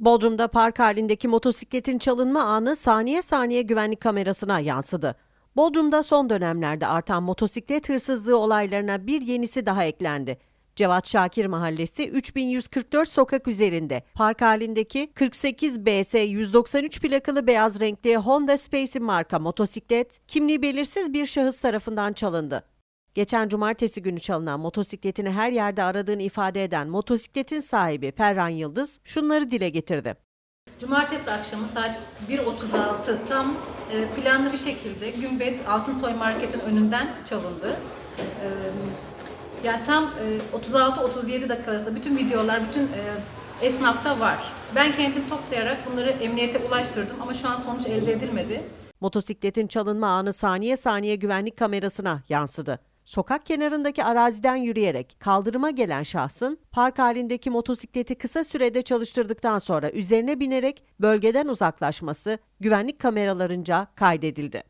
Bodrum'da park halindeki motosikletin çalınma anı saniye saniye güvenlik kamerasına yansıdı. Bodrum'da son dönemlerde artan motosiklet hırsızlığı olaylarına bir yenisi daha eklendi. Cevat Şakir Mahallesi 3144 sokak üzerinde park halindeki 48 BS 193 plakalı beyaz renkli Honda Space marka motosiklet kimliği belirsiz bir şahıs tarafından çalındı. Geçen cumartesi günü çalınan motosikletini her yerde aradığını ifade eden motosikletin sahibi Perran Yıldız şunları dile getirdi. Cumartesi akşamı saat 1.36 tam e, planlı bir şekilde Gümbet Altınsoy Market'in önünden çalındı. E, Yani tam 36-37 dakika arasında bütün videolar, bütün e, esnafta var. Ben kendim toplayarak bunları emniyete ulaştırdım ama şu an sonuç elde edilmedi. Motosikletin çalınma anı saniye saniye güvenlik kamerasına yansıdı. Sokak kenarındaki araziden yürüyerek kaldırıma gelen şahsın park halindeki motosikleti kısa sürede çalıştırdıktan sonra üzerine binerek bölgeden uzaklaşması güvenlik kameralarınca kaydedildi.